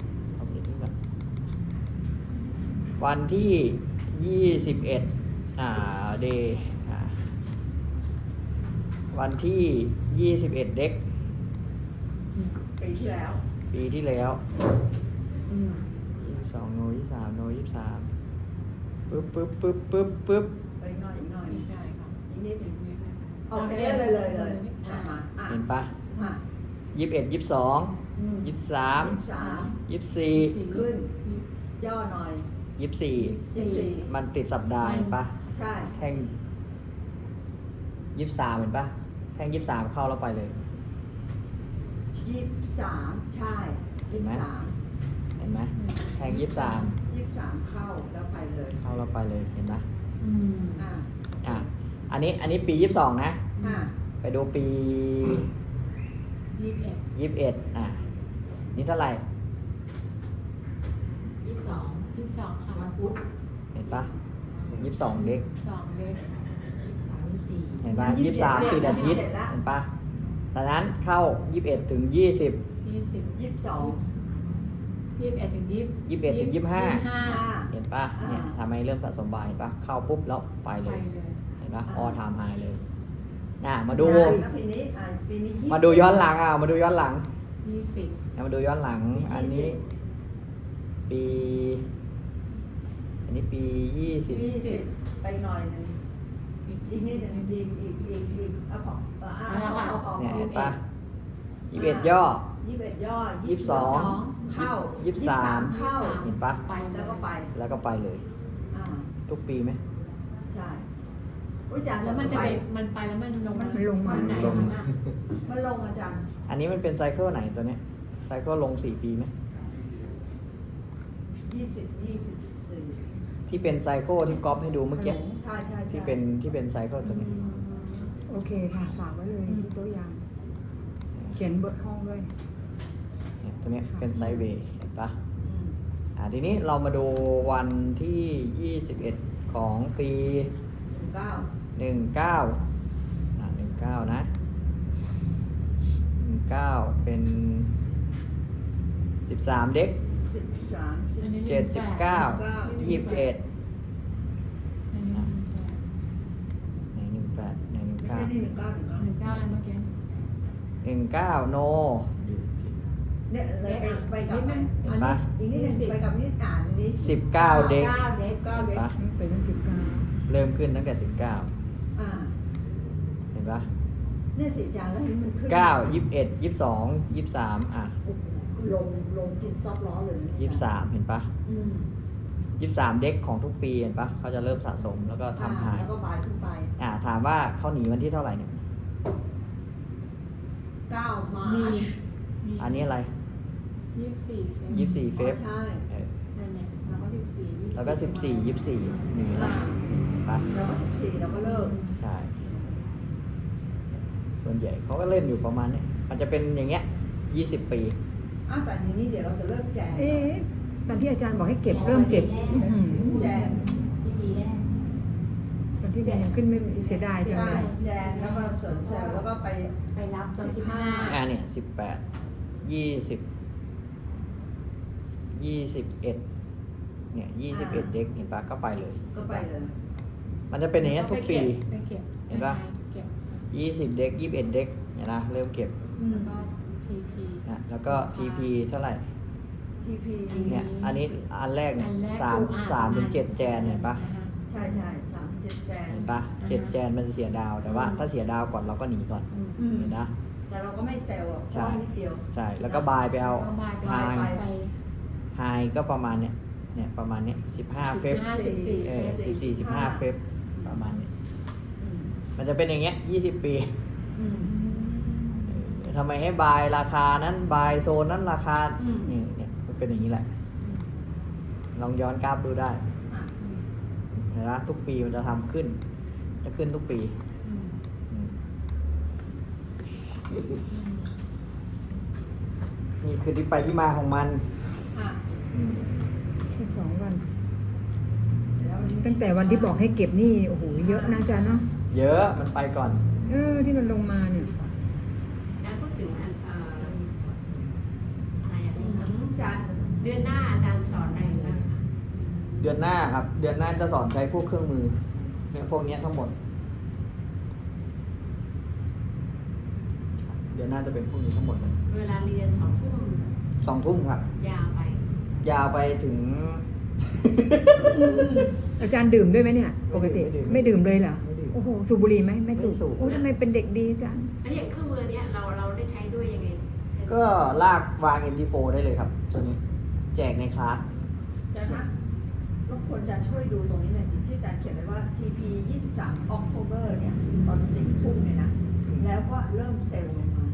ทิ้งก่อนเอาไปทิ้งก่อนวันที่ยี่สิบเอ็ดอ่าเดย์อ่าวันที่ยี่สิบเอ็ดเด็ก ปีที่แล้ว ปีที่แล้วอืมยี่สองโนยี่สามโนยี่สามปึ๊บปึ๊บปึ๊บปึ๊บปึ๊บไปอีกหน่อยอีกหน่อยไม่ได้ค่ะอีกนิดหนึ่งโอเคเลยเลยเลยกลับมาอะเห็นปะอะยี่สิบเอ็ดยี่สิบสอง ยี่สิบสามยี่สิบสามยี่สิบสี่ขึ้น ย่อหน่อยยี่สิบสี่ยี่สิบสี่มันติดสัปดาห์เห็นปะใช่ แท่งยี่สิบสามเห็นปะแท่งยี่สิบสามเข้าแล้วไปเลยยี่สิบสามใช่ยี่สิบสามเห็นไหมแท่งยี่สิบสามยี่สิบสามเข้าแล้วไปเลย เข้าแล้วไปเลยเห็นปะอืมอะอะอันนี้อันนี้ปียี่สิบสองนะอะไปดูปียี่สิบเอ็ดยี่สิบเอ็ดอะ นี่เท่าไหร่ยี่สิบสองยี่สิบสองค่ะวันพุธเห็นปะยี่สิบสองเด็กสองเดือนสามยี่สิบสี่เห็นปะยี่สิบสามติดอาทิตย์เห็นปะดังนั้นเข้ายี่สิบเอ็ดถึงยี่สิบยี่สิบยี่สิบสองยี่สิบเอ็ดถึงยี่สิบยี่สิบเอ็ดถึงยี่สิบห้าห้าอะเห็นปะเนี่ยทำให้เริ่มสะสมบายเห็นปะเข้าปุ๊บแล้วไปไปเลยเลยเห็นปะออทามไฮเลยน่ะมาดูใช่แล้วปีนี้อะปีนี้ยี่สิบมาดูย้อนหลังอะมาดูย้อนหลัง ยี่สิบเอามาดูย้อนหลังปีอันนี้20ปี อันนี้ปียี่สิบยี่สิบไปหน่อยหนึ่งอีกนิดหนึ่งอีกอีกอีกอีกเอาพอเอาเอาเอาเอาเอาเนี่ยเอาเห็นปะยี่สิบเอ็ดย่อยี่สิบเอ็ดย่อยี่สิบสองเข้ายี่สิบสามเข้าเห็นปะไปเลยแล้วก็ไปแล้วก็ไปเลยอ่าทุกปีไหมใช่ อุ้ยอาจารย์แล้วมันจะไปไปมันไปแล้วมันลงมันลงมาวันไหนลงอะมันลงอาจารย์อันนี้มันเป็นไซเคิลไหนตัวเนี้ยไซเคิลลงสี่ปีไหมยี่สิบยี่สิบสี่ที่เป็นไซเคิลที่ก๊อปให้ดูเมื่อกี้ใช่ใช่ใช่ที่เป็นที่เป็นไซเคิลตัวนี้อืมโอเคค่ะฝากไว้เลยที่โต๊ะยาง เขียนเบอร์ห้องด้วยเนี่ยตัวเนี้ยเป็นไซด์เวย์เห็นปะอืมอ่าทีนี้เรามาดูวันที่ 21 ของปี หนึ่งเก้า19อ่า19นะ19เป็น13เด็กสิบสามสิบอันนี้เจ็ดสิบเก้ายี่สิบเอ็ดอันนี้ไหนหนึ่งแปดไหนหนึ่งไม่เก้าใช่นี่หนึ่งเก้าหนึ่งเก้าหนึ่งเก้าอะไรเมื่อกี้หนึ่งเก้าโนเนี่ยเลยไปไปกับนิดนึงอันนี้อีกนิดหนึ่งไปกับนิดอ่านนี้สิบเก้าเด็กเก้าเด็กเก้าเด็กปะนี่เป็นตั้งสิบเก้าเริ่มขึ้นตั้งแต่สิบเก้าอ่าเห็น ปะเนี่ยสิจานแล้วเห็นมันขึ้นเก้ายี่สิบเอ็ดยี่สิบสองยี่สิบสามอะโอ้โหลงลงกินซอฟล้อเลยนะยี่สิบสามเห็นปะอืมยี่สิบสามเด็กของทุกปีเห็นปะเขาจะเริ่มสะสมแล้วก็ทำหายแล้วก็บายขึ้นไป อ่า ถามว่าเขาหนีวันที่เท่าไหร่เนี่ยเก้ามาร์ชอันนี้อะไรยี่สิบสี่ยี่สิบสี่เฟอ๋อบใช่เออนั่นแหละแล้วก็สิบสี่แล้วก็สิบสี่ยี่สิบสี่หนีละเห็นปะแล้วก็สิบสี่เราก็เลิกใช่ ส่วนใหญ่เขาก็เล่นอยู่ประมาณเนี้ยมันจะเป็นอย่างเงี้ยยี่สิบปี อ้าวแต่ทีนี้เดี๋ยวเราจะเลิกแจกเอ๊ะตอนที่อาจารย์บอกให้เก็บเริ่มเก็บอื้อหือแจกจีพีแน่ตอนที่มันยังขึ้นไม่เสียดายจังใช่เลยแจกแล้วก็เสริมเซลล์แล้วก็ไปไปรับตอนสิสิบบห้าห้าอ่าเนี่ยสิบแปดยี่สิบยี่สิบเอ็ดเนี่ยยี่สิบเอ็ดเด็กเห็นปะก็ไปเลย ก็ไปเลย มันจะเป็นอย่างเงี้ยทุกปี ไปเก็บเห็นปะเก็บ ยี่สิบเด็กยี่สิบเอ็ดเด็กเนี่ยนะเริ่มเก็บอืมแล้วก็ทีพี นะแล้วก็ทีพีเท่าไหร่ ทีพีเนี่ยอันนี้อันแรกเนี่ยอันแรกสามอ่สามถึงเจ็ดแจนเห็นปะใช่ใช่สามเจ็ดแจกเห็นปะเจ็ดแจนมันจะเสียดาวแต่ว่าถ้าเสียดาวก่อนเราก็หนีก่อนอืมอืม เห็นนะ แต่เราก็ไม่เซลล์หรอกเพใช่ ราะว่านิดเดียว ใช่แล้วก็บายไปเอา เอาบายไฮไปไป ไฮก็ประมาณเนี้ยเนี่ยประมาณเนี้ยสิบห้าเฟบ ห้าสิบสี่เออสิบสี่สิบห้าเฟบประมาณเนี้ยอื มมันจะเป็นอย่างเงี้ยยี่สิบปีอืมเออทำไมให้บายราคานั้นบายโซนนั้นราคาอืม นี่เนี่ยมันเป็นอย่างนี้แหละ ลองย้อนกราฟดูได้อะเห็นไหมทุกปีมันจะทำขึ้น จะขึ้นทุกปีอืมอืมนี่คือที่ไปที่มาของมันอะอืมแค่สองวัน แล้ววันนี้ตั้งแต่วันที่บอกให้เก็บนี่ โอ้โห เยอะนะอาจารย์เนาะ เยอะมันไปก่อน เออที่มันลงมาเนี่ยแล้วพูดถึงอันเอ่ออะไรอะที่ทำใจจารย์เดือนหน้าอาจารย์สอนอะไรบ้างคะเดือนหน้าครับ เดือนหน้าจะสอนใช้พวกเครื่องมือเนี่ยพวกเนี้ยทั้งหมด เดือนหน้าจะเป็นพวกนี้ทั้งหมดเลยเวลาเรียนสองทุ่มสองทุ่มครับ ยาวไปยาวไปถึง อาจารย์ดื่มด้วยไหมเนี่ย ปกติไม่ดื่ม ไม่ดื่มเลยเหรอไม่ดื่ม โอ้โหสูบบุหรี่ไหมไม่สูบไม่สูบ โอ้ทำไมเป็นเด็กดีจังแล้วอย่างเครื่องมือเนี้ยเราเราได้ใช้ด้วยยังไงใช้ก็ลากวาง MT4 ได้เลยครับ ตัวนี้ แจกในคลาส อาจารย์คะรบกวนอาจารย์ช่วยดูตรงนี้หน่อยสิที่อาจารย์เขียนไว้ว่า TP 23 October เนี่ยตอนสี่ทุ่มเนี่ยนะ แล้วก็เริ่มเซลล์ลงมา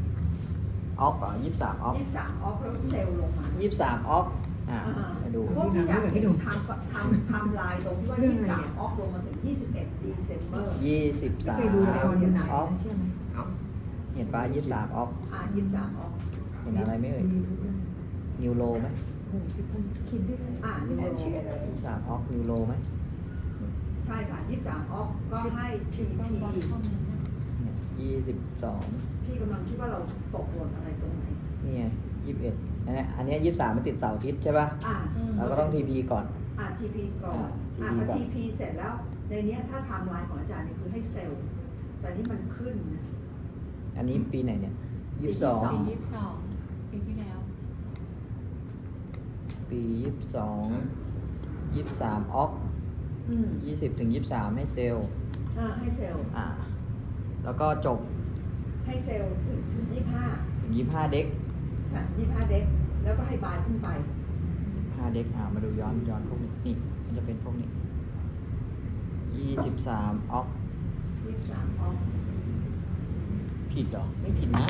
ออฟอะยี่สามออฟ23 Off แล้วเซลล์ลงมายี่สามออฟ อ่าอ่าไปดูพวกที่อยากเห็นทำทำทำลายตรงที่ว่าเรื่องอะไรเนี่ย23 Off ลงมาถึง 21 December ยี่สิบสามเคยดูละครอยู่ไหนออฟใช่ไหมเห็นปะยี่สามออฟอ่า23 Off เห็นอะไรไหมเอ่ยมีทุกอย่างนิวโลไหมโอ้โหคิดได้เลยอ่านี่ไม่น่าเชื่อเลยยี่สามออฟนิวโลไหมใช่ค่ะ23 Off ก็ให้ TP ยี่สิบสองพี่กำลังคิดว่าเราตกหล่นอะไรตรงไหน นี่ไงยี่สิบเอ็ดอัน เนี้ยอันเนี้ยี่สามมันติดเสาร์อาทิตย์ใช่ปะอ่าเราก็ต้องทีพีก่อน อ่า TP ก่อนอ่าอ่า TP พอก่อน TP เสร็จแล้วในเนี้ยถ้าไทม์ไลน์ของอาจารย์เนี่ยคือให้เซลล์แต่นี่มันขึ้นนะอันนี้ปีไหนเนี่ยยี่สิบสองปียี่สิบสองปีที่แล้ว ปียี่สิบสองยี่สิบสามออฟอืมยี่สิบถึงยี่สิบสามให้เซลล์เออให้เซลล์อ่า แล้วก็จบให้เซลล์ถึงถึงยี่ห้าถึงยี่ห้าเด็กค่ะยี่ห้าเด็ก แล้วก็ให้บายขึ้นไปห้าเด็กอ่ามาดูย้อนย้อนพวกนี้นี่มันจะเป็นพวกนี้ยี่สิบสามออฟยี่สามออฟผิดเหรอไม่ผิดนะ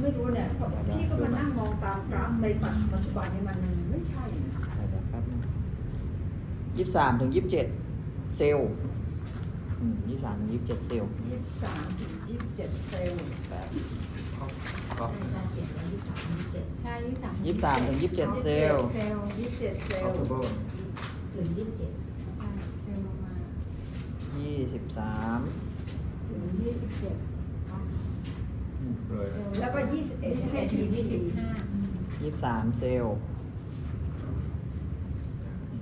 ไม่รู้เนี่ยเพราะพี่ก็มานั่งมองตามกราฟในปัจจุบันเนี่ยมันไม่ใช่นะเดี๋ยวแป๊บนึงยี่สามถึงยี่สิบเจ็ดเซลล์ยี่สามถึงยี่สิบเจ็ดเซลล์ยี่สามถึงยี่สิบเจ็ดเซลล์ แบบอาจารย์เขียนไว้ยี่สามยี่สิบเจ็ดใช่ยี่สิบสามยี่สิบสามถึงยี่สิบเจ็ดเซลล์เซลล์ยี่สิบเจ็ดเซลล์ถึงยี่สิบเจ็ดอ่าเซลล์ลงมายี่สิบสามถึงยี่สิบเจ็ดแล้วก็ยี่สิบเอ็ดยี่สิบให้เอ็ดทีถึงพียี่สิบห้ายี่สิบสามเซลล์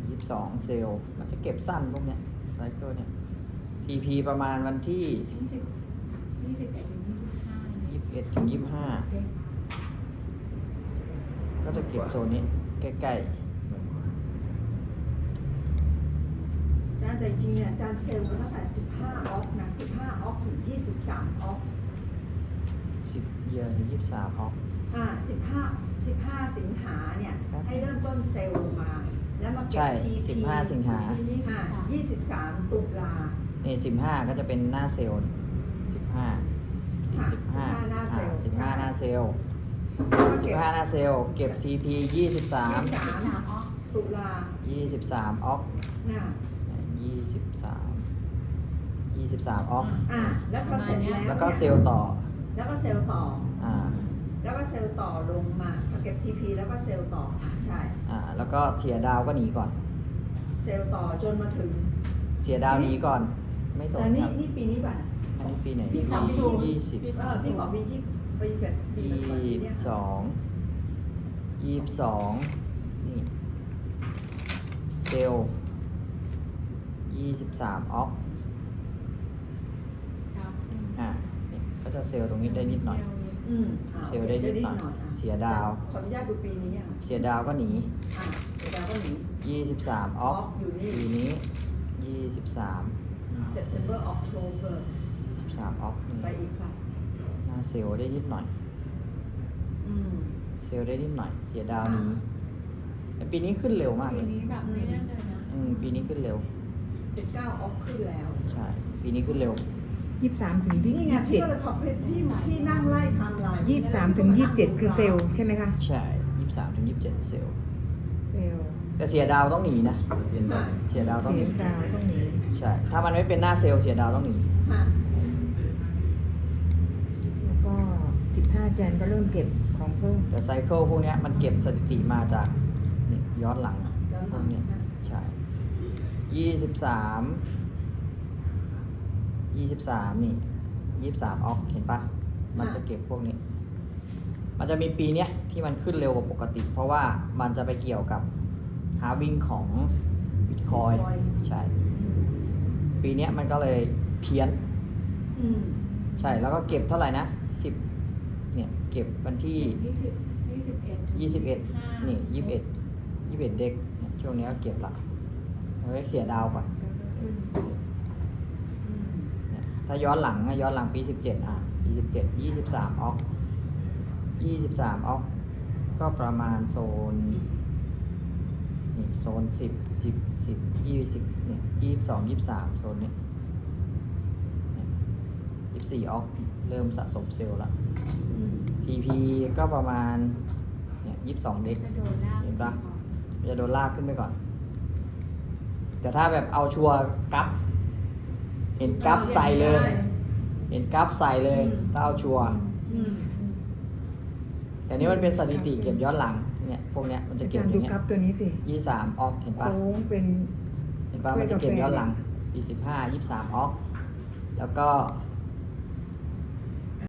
ยี่สิบสองเซลล์มันจะเก็บสั้นพวกเนี้ยไซเคิลเนี่ย TP ประมาณวันที่ยี่สิบยี่สิบเอ็ด เอ็ดถึงยี่สิบห้าเด็กก็จะเก็บโซนนี้ใกล้นะแต่จริงๆเนี่ยอาจารย์เซลล์มันตั้งแต่สิบห้าออฟนะสิบห้าออฟถึงยี่สิบสามออฟๆสิบเยนยี่สิบสามออกอ่าสิบห้าสิบห้าสิงหาเนี่ยครับให้เริ่มต้นเซลล์ลงมา แล้วมาเก็บใช่ทีสิบพีห้าสิงหาที่ยี่สิบอ่าสามยี่สิบสามตุลานี่สิบห้าก็จะเป็นหน้าเซลล์สิบห้า สิบห้าหน้าเซลล์สิบห้าหน้าเซลล์แล้วก็สิเก็บบห้าหน้าเซลล์เก็บ TP ยี่สิบสามยี่สิบสามสามอ๋อตุลายี่สิบสามออกน่ะยี่สิบสามยี่สิบสามออกอ่าแล้วพอเสร็จแล้วแล้วก็เซลล์ต่อ แล้วก็เซลล์ต่ออ่าแล้วก็เซลล์ต่อลงมาพอเก็บทีพีแล้วก็เซลล์ต่ออ่าใช่อ่าแล้วก็เสียดาวก็หนีก่อน เซลล์ต่อจนมาถึงเสียดาวหนีก่อน ไม่สนแต่คนี่รับ นี่ปีนี้ป่ะ อันนี้ปีไหนปีสองศูนย์ยี่สิบปีเอสองอศูพี่นขอย์ปียี่ปีเกิดปียี่เกิดปีสิเนี้ยบสองยี่สิบสองนี่เซลล์ยี่สิบสามออกครับอ่านี่ก็จะเซลล์ตรงนี้ได้นิดหน่อย อืมอ่าเซลล์ได้นิดหน่อยะเสียดาว ขออนุญาตดูปีนี้อะเสียดาวก็หนีอ่าเสียดาวก็หนี ยี่สิบสามออกอยู่นี่ ปีนี้ยี่สิบสาม September October สิบ สามออกไปอีกค่ะ หน้าเซลล์ได้นิดหน่อย อืม เซลล์ได้นิดหน่อย เสียดาวหนี้แต่ปีนี้ขึ้นเร็วมากปีเลยนี้แบบไม่ได้เลยนะอืมปีนี้ขึ้นเร็ว เป็นเก้าออฟขึ้นแล้วใช่ ปีนี้ขึ้นเร็ว ยี่สิบสามถึงยี่นี่สิไงบพี่เจ็ดก็เลยพอพี่พี่พี่นั่งไล่ไทม์ไลน์ยี่สิบสามถึงยี่สิบเจ็ดคือเซลล์ใช่ไหมคะใช่ยี่สามถึงยี่สิบเจ็ดเซลล์ เซลล์แต่เสียดาวต้องหนีนะ เสียดาวต้องหเสีนี ยดาวต้องหนีใช่ ถ้ามันไม่เป็นหน้าเซลล์เสียดาวต้องหนี ค่ะ แล้วก็ สิบห้าแจนก็เริ่มเก็บของเพิ่มแต่ไซเคิลพวกเนี้ยมันเก็บสถิติมาจากนี่ย้อนหลังย้อนพหลัวงกเนี้ยนะใช่ยี่สิบสามยี่สิบสามนี่ยี่สิบสามออกเห็นปะมันจะเก็บพวกนี้ มันจะมีปีเนี้ยที่มันขึ้นเร็วกว่าปกติ เพราะว่ามันจะไปเกี่ยวกับฮาวิ่งของบิตคอย Bitcoin ใช่ ปีเนี้ยมันก็เลยเพี้ยนอืมใช่แล้วก็เก็บเท่าไหร่นะสิบ เนี่ยเก็บวันที่ยี่สิบยี่สิบเอ็ดยี่สิบเอ็ดนี่ยี่สิบเอ็ดยี่สิบเอ็ดเด็กเนี่ยช่วงนี้ก็เก็บละเอาไว้เสียดาวก่อนอืมเนี่ยถ้าย้อนหลังอะย้อนหลังปีสิบเจ็ดอะปีสิบเจ็ดยี่สิบสามออกยี่สิบสามออก ก็ประมาณโซนนี่โซนสิบสิบสิบยี่สิบเนี่ยยี่สิบสองยี่สิบสามโซนเนี้ ยยี่สิบสี่ออกเริ่มสะสมเซลล์ละอืม TP ก็ประมาณเนี่ยยี่สิบสองเด็กจะโดนลากเห็นปะมันจะโดนลากขึ้นไปก่อน แต่ถ้าแบบเอาชัวร์กัฟเห็นกัฟใส่เลย เห็นกัฟใส่เลย ถ้าเอาชัวร์อืมแต่นี้มันเป็นสถิติเก็บย้อนหลังเนี่ยพวกเนี้ยมันจะอาเก็บจารอย์ดูย่างเงี้กราฟยตัวนี้สิยี่สามออกเห็นปะโค้งเป็นเห็นปะถ้วยมันจะเก็บกาแฟย้อนหลังปีสิบห้ายี่สามออก แล้วก็